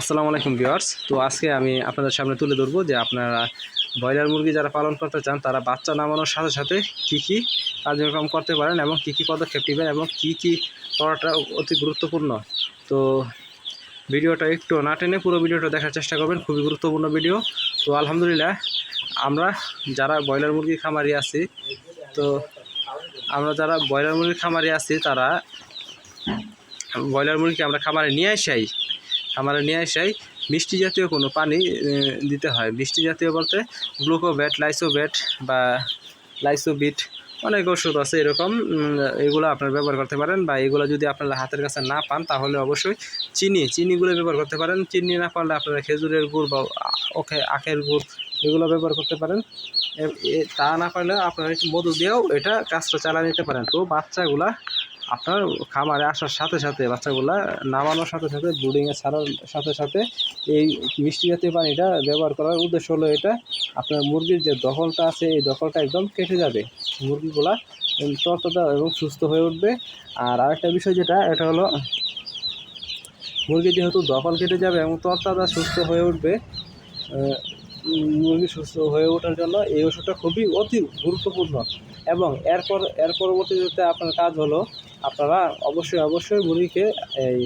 আসসালামু আলাইকুম ভিউয়ার্স। তো আজকে আমি আপনাদের সামনে তুলে ধরবো যে আপনারা ব্রয়লার মুরগি যারা পালন করতে চান, তারা বাচ্চা নামানোর সাথে সাথে কী কী কার্যক্রম করতে পারেন এবং কী কী পদক্ষেপ নেবেন এবং কী কী করাটা অতি গুরুত্বপূর্ণ। তো ভিডিওটা একটু না টেনে পুরো ভিডিওটা দেখার চেষ্টা করবেন, খুবই গুরুত্বপূর্ণ ভিডিও। তো আলহামদুলিল্লাহ, আমরা যারা ব্রয়লার মুরগি খামারি আছি, তো আমরা যারা ব্রয়লার মুরগি খামারি আছি, তারা ব্রয়লার মুরগি আমরা খামারে নিয়ে আসাই। খামারে নিয়ে আসাই মিষ্টি জাতীয় কোনো পানি দিতে হয়। মিষ্টি জাতীয় বলতে গ্লুকোভেট লাইসোভেট বা লাইসোবিট, অনেক ওষুধ আছে এরকম এগুলো আপনারা ব্যবহার করতে পারেন বা এগুলো যদি আপনারা হাতের কাছে না পান তাহলে অবশ্যই চিনি, চিনিগুলো ব্যবহার করতে পারেন। চিনি না পারলে আপনারা খেজুরের গুড় বা ওকে আখের গুড় এগুলো ব্যবহার করতে পারেন। তা না পারলে আপনারা একটু মধু দিয়েও এটা কাজটা চালিয়ে নিতে পারেন। তো বাচ্চাগুলা আপনার খামারে আসার সাথে সাথে বাচ্চাগুলা নামানোর সাথে সাথে ব্রুডিংয়ে ছাড়ার সাথে সাথে এই মিষ্টি জাতীয় পানিটা ব্যবহার করার উদ্দেশ্য হলো এটা। আপনার মুরগির যে দখলটা আছে, এই দখলটা একদম কেটে যাবে। মুরগিগুলা তরতাজা এবং সুস্থ হয়ে উঠবে। আর আরেকটা বিষয় যেটা, এটা হলো মুরগি যেহেতু দখল কেটে যাবে এবং তরতাজা সুস্থ হয়ে উঠবে মুরগি সুস্থ হয়ে ওঠার জন্য এই ওষুধটা খুবই অতি গুরুত্বপূর্ণ। এবং এরপর, এর পরবর্তীতে আপনার কাজ হলো আপনারা অবশ্যই অবশ্যই মুরগিকে এই,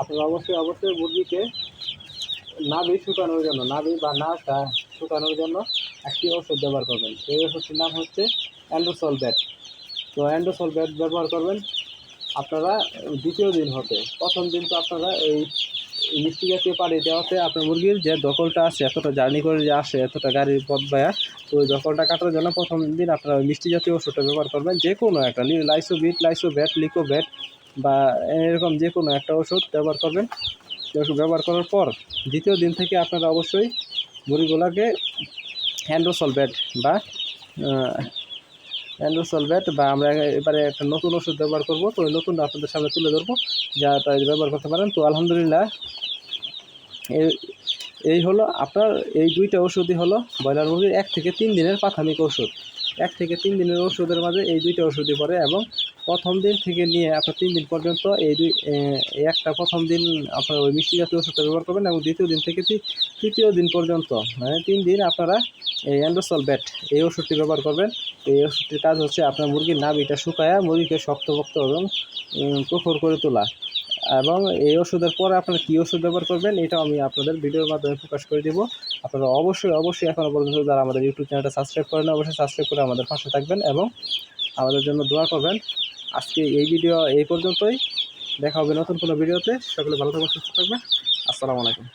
আপনারা অবশ্যই অবশ্যই মুরগিকে নাভি শুকানোর জন্য, নাভি বা না শুকানোর জন্য একটি ওষুধ ব্যবহার করবেন। সেই ওষুধটির নাম হচ্ছে অ্যান্ডোসল ব্যাট তো অ্যান্ডোসল ব্যাট ব্যবহার করবেন, আপনারা দ্বিতীয় দিন হতে। প্রথম দিন তো আপনারা এই মিষ্টি জাতীয় পানি দেওয়াতে আপনার মুরগির যে দখলটা আছে, এতটা জার্নি করে যে আসে, এতটা গাড়ির পথ বায়া, তো ওই দখলটা কাটার জন্য প্রথম দিন আপনারা মিষ্টি জাতীয় ওষুধটা ব্যবহার করবেন। যে কোনো একটা লাইসোবিট লিকো লিকোব্যাট বা এরকম যে কোনো একটা ওষুধ ব্যবহার করবেন। ওষুধ ব্যবহার করার পর দ্বিতীয় দিন থেকে আপনারা অবশ্যই মুরগিগুলোকে হ্যান্ডোসলভেট বা হ্যান্ডোসলভেট বা আমরা এবারে একটা নতুন ওষুধ ব্যবহার করব, তো ওই আপনাদের সামনে তুলে ধরবো, যা তাই ব্যবহার করতে পারেন। তো আলহামদুলিল্লাহ এই এই হলো আপনার, এই দুইটা ওষুধই হলো ব্রয়লার মুরগির এক থেকে তিন দিনের প্রাথমিক ওষুধ। এক থেকে তিন দিনের ওষুধের মাঝে এই দুইটা ওষুধই পড়ে এবং প্রথম দিন থেকে নিয়ে আপনার তিন দিন পর্যন্ত এই দুই একটা প্রথম দিন আপনার ওই মিষ্টি জাতীয় ওষুধটা ব্যবহার করবেন এবং দ্বিতীয় দিন থেকে তৃতীয় দিন পর্যন্ত মানে তিন দিন আপনারা এই অ্যান্ডোসল ব্যাট, এই ওষুধটি ব্যবহার করবেন। এই ওষুধটির কাজ হচ্ছে আপনার মুরগির নাভিটা শুকায়া মুরগিকে শক্তপোক্ত এবং প্রখর করে তোলা। এবং এই ওষুধের পরে আপনারা কী ওষুধ ব্যবহার করবেন এটা আমি আপনাদের ভিডিওর মাধ্যমে প্রকাশ করে দেবো। আপনারা অবশ্যই অবশ্যই এখনও পর্যন্ত যারা আমাদের ইউটিউব চ্যানেলটা সাবস্ক্রাইব করেন অবশ্যই সাবস্ক্রাইব করে আমাদের পাশে থাকবেন এবং আমাদের জন্য দোয়া করবেন। আজকে এই ভিডিও এই পর্যন্তই। দেখা হবে নতুন কোনো ভিডিওতে সকলে ভালো থাকবেন, সুস্থ থাকবেন। আসসালামু আলাইকুম।